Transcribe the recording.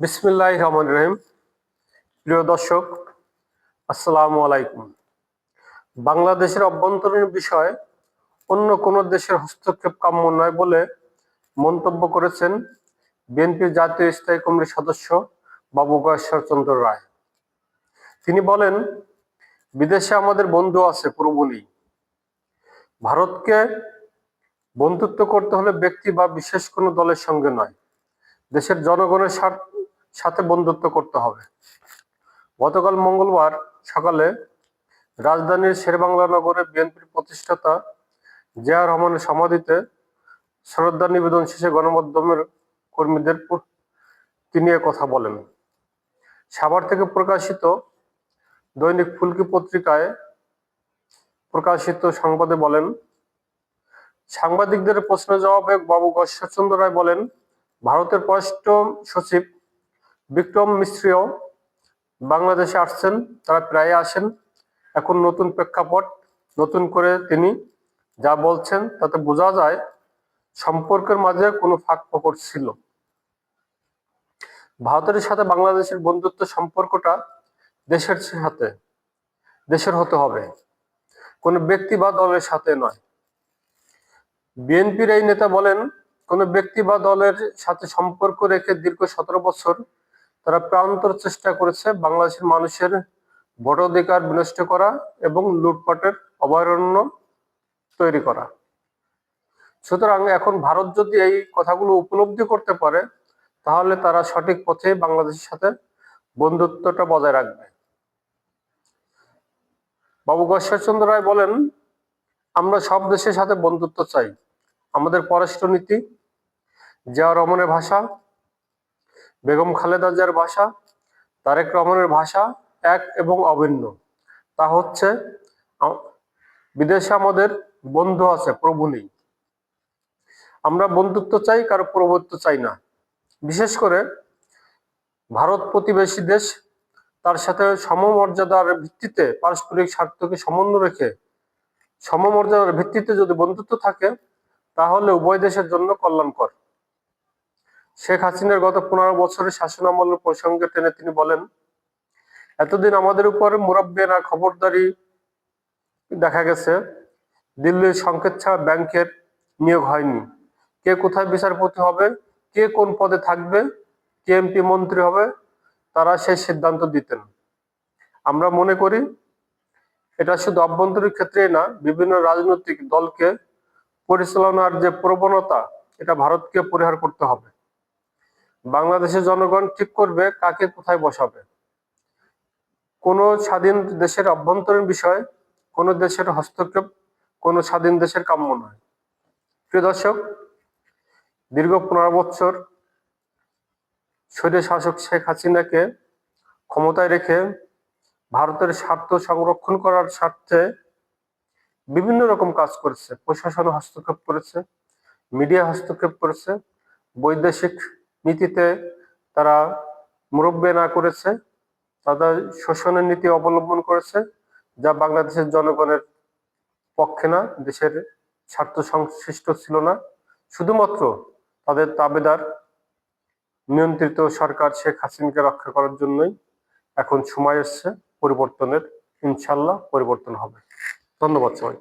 বিসমিল্লাহ রহমান রহিম। প্রিয় দর্শক, আসসালামু আলাইকুম। বাংলাদেশের অভ্যন্তরীণ বিষয় অন্য কোন দেশের হস্তক্ষেপ কাম্য নয় বলে মন্তব্য করেছেন বিএনপির জাতীয় স্থায়ী কমিটির সদস্য বাবু গয়েশ্বর চন্দ্র রায়। তিনি বলেন, বিদেশে আমাদের বন্ধু আছে প্রভু ভারতকে বন্ধুত্ব করতে হলে ব্যক্তি বা বিশেষ কোনো দলের সঙ্গে নয়। দেশের জনগণের সাথে বন্ধুত্ব করতে হবে। গতকাল মঙ্গলবার সকালে রাজধানীর শেরবাংলা নগরে বিএনপির প্রতিষ্ঠাতা জিয়া রহমানের সমাধিতে শ্রদ্ধা নিবেদন শেষে গণমাধ্যমের কর্মীদের তিনি কথা বলেন। সাভার থেকে প্রকাশিত দৈনিক ফুলকি পত্রিকায় প্রকাশিত সংবাদে বলেন, সাংবাদিকদের প্রশ্নের জবাবে বাবু গশ্বরচন্দ্র রায় বলেন, ভারতের পররাষ্ট্র সচিব বিক্রম মিশ্রিও বাংলাদেশে আসছেন, তারা প্রায় আসেন। এখন নতুন প্রেক্ষাপট, নতুন করে তিনি যা বলছেন, তাতে বোঝা যায় সম্পর্কের মাঝে কোনো ফাঁক ফোকর ছিল। ভারতের সাথে বাংলাদেশের বন্ধুত্ব সম্পর্কটা দেশের সাথে, দেশের হতে হবে। কোনো ব্যক্তি বা দলের সাথে নয়। বিএনপির এই নেতা বলেন, কোনো ব্যক্তি বা দলের সাথে সম্পর্ক রেখে দীর্ঘ সতেরো বছর তারা প্রান্তর চেষ্টা করেছে বাংলাদেশের মানুষের ভোটাধিকার বিনষ্ট করা এবং লুটপাটের অভয়ারণ্য তৈরি করা। সুতরাং এখন ভারত যদি এই কথাগুলো উপলব্ধি করতে পারে, তাহলে তারা সঠিক পথে বাংলাদেশের সাথে বন্ধুত্বটা বজায় রাখবে। বাবু গশ্বরচন্দ্র রায় বলেন, আমরা সব দেশের সাথে বন্ধুত্ব চাই। আমাদের পররাষ্ট্র নীতি জিয়া রহমানের ভাষা বেগম খালেদা জিয়ার ভাষা, তারেক রহমানের ভাষা এক এবং অভিন্ন। তা হচ্ছে বিদেশে আমাদের বন্ধু আছে, প্রভু নেই। আমরা বন্ধুত্ব চাই, কারও প্রভুত্ব চাই না। বিশেষ করে ভারত প্রতিবেশী দেশ, তার সাথে সমমর্যাদার ভিত্তিতে পারস্পরিক স্বার্থকে সমন্বয় রেখে সমমর্যাদার ভিত্তিতে যদি বন্ধুত্ব থাকে, তাহলে উভয় দেশের জন্য কল্যাণকর। শেখ হাসিনার গত পনেরো বছরের শাসন আমলের প্রসঙ্গে টেনে তিনি বলেন, এতদিন আমাদের উপর মুরব্বীরা খবরদারি দেখা গেছে। দিল্লির সংকেত ছাড়া ব্যাংকের নিয়োগ হয়নি। কে কোথায় বিচারপতি হবে? কে কোন পদে থাকবে? কে এমপি মন্ত্রী হবে? তারা সেই সিদ্ধান্ত দিতেন। আমরা মনে করি, এটা শুধু অভ্যন্তরীণ ক্ষেত্রে না, বিভিন্ন রাজনৈতিক দলকে পরিচালনার যে প্রবণতা, এটা ভারতকে পরিহার করতে হবে। বাংলাদেশের জনগণ ঠিক করবে কাকে কোথায় বসাবে। কোনো স্বাধীন দেশের অভ্যন্তরীণ বিষয়, কোনো দেশের হস্তক্ষেপ, কোনো স্বাধীন দেশের কাম্য নয়। প্রিয় দর্শক, দীর্ঘ পনেরো বছর স্বৈর শাসক শেখ হাসিনাকে ক্ষমতায় রেখে ভারতের স্বার্থ সংরক্ষণ করার স্বার্থে বিভিন্ন রকম কাজ করেছে। প্রশাসন হস্তক্ষেপ করেছে, মিডিয়া হস্তক্ষেপ করেছে, বৈদেশিক নীতিতে তারা মুরব্বে না করেছে, তাদের শোষণের নীতি অবলম্বন করেছে, যা বাংলাদেশের জনগণের পক্ষে না, দেশের স্বার্থ সংশ্লিষ্ট ছিল না। শুধুমাত্র তাদের তাবেদার নিয়ন্ত্রিত সরকার শেখ হাসিনাকে রক্ষা করার জন্যই এখন সময় এসছে, পরিবর্তনের, ইনশাল্লাহ পরিবর্তন হবে। ধন্যবাদ সবাই